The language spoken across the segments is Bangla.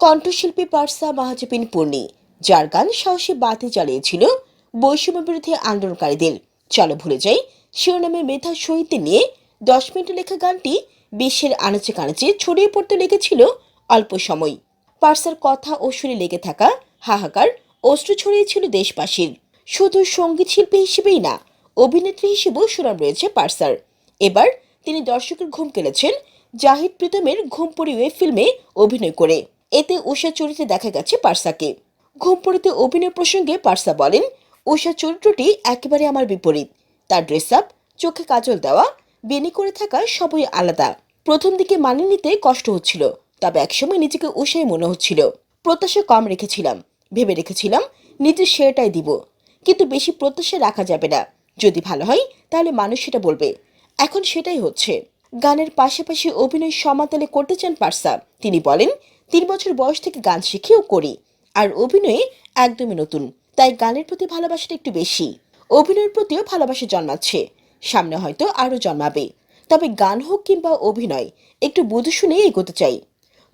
কণ্ঠশিল্পী পার্সা মাহাজবিন পূর্ণি, যার গান সাহসী বাতি জ্বালিয়েছিল বৈষম্য বিরোধী আন্দোলনকারীদের। চলো ভুলে যাই, শিরোনামে মেধা শহীদদের নিয়ে দশ মিনিটে লেখা গানটি বিশ্বের আনাচে কানাচে ছড়িয়ে পড়তে লেগেছিল অল্প সময়। পার্সার কথা ও সুরে লেগে থাকা হাহাকার অশ্রু ছড়িয়েছিল দেশবাসীর। শুধু সংগীত শিল্পী হিসেবেই না, অভিনেত্রী হিসেবেও সুনাম রয়েছে পার্সার। এবার তিনি দর্শকের ঘুম কেড়েছেন জাহিদ প্রীতমের ঘুম পড়িয়ে ফিল্মে অভিনয় করে। এতে উষা চরিত্রে দেখা গেছে পার্সাকে। ঘুম পড়িতে অভিনয় প্রসঙ্গে পার্সা বলেন উষা চরিত্রটি একেবারে আমার বিপরীত। তার ড্রেস আপ চোখে কাজল দেওয়া বেনি করে থাকা সবই আলাদা। প্রথম দিকে মানিয়ে নিতে কষ্ট হচ্ছিল, তবে একসময় নিজেকে উষাই মনে হচ্ছিল। প্রত্যাশা কম রেখেছিলাম, ভেবে রেখেছিলাম নিজের শেয়ারটাই দিব। কিন্তু বেশি প্রত্যাশা রাখা যাবে না। যদি ভালো হয়, তাহলে মানুষ সেটা বলবে। এখন সেটাই হচ্ছে। গানের পাশাপাশি অভিনয় সমাতালে করতে চান পার্সা। তিনি বলেন তিন বছর বয়স থেকে গান শিখেও করি। আর অভিনয়ে একদমই নতুন, তাই গানের প্রতি ভালোবাসাটা একটু বেশি। অভিনয়ের প্রতিও ভালোবাসা জন্মাচ্ছে, সামনে হয়তো আরও জন্মাবে। তবে গান হোক কিংবা অভিনয়, একটু বুঝে শুনেই এগোতে চাই।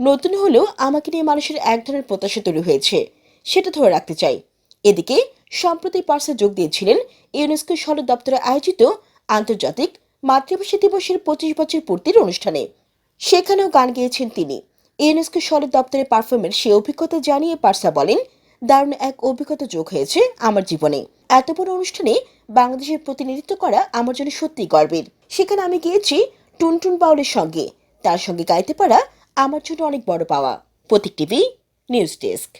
নতুন হলেও আমাকে নিয়ে মানুষের এক ধরনের প্রত্যাশা তৈরি হয়েছে, সেটা ধরে রাখতে চাই। এদিকে, সম্প্রতি পার্সে যোগ দিয়েছিলেন ইউনেস্কো সদর দপ্তরে আয়োজিত আন্তর্জাতিক মাতৃভাষা দিবসের পঁচিশ বছর পূর্তির অনুষ্ঠানে। সেখানেও গান গেয়েছেন তিনি। ইউনেস্কো সদর দপ্তরের পারফর্মের সে অভিজ্ঞতা জানিয়ে পার্সা বলেন, দারুণ এক অভিজ্ঞতা যোগ হয়েছে আমার জীবনে। এত বড় অনুষ্ঠানে বাংলাদেশের প্রতিনিধিত্ব করা আমার জন্য সত্যি গর্বের। সেখানে আমি গিয়েছি টুনটুন বাউলের সঙ্গে। তার সঙ্গে গাইতে পারা আমার জন্য অনেক বড় পাওয়া। Pratik TV, news desk.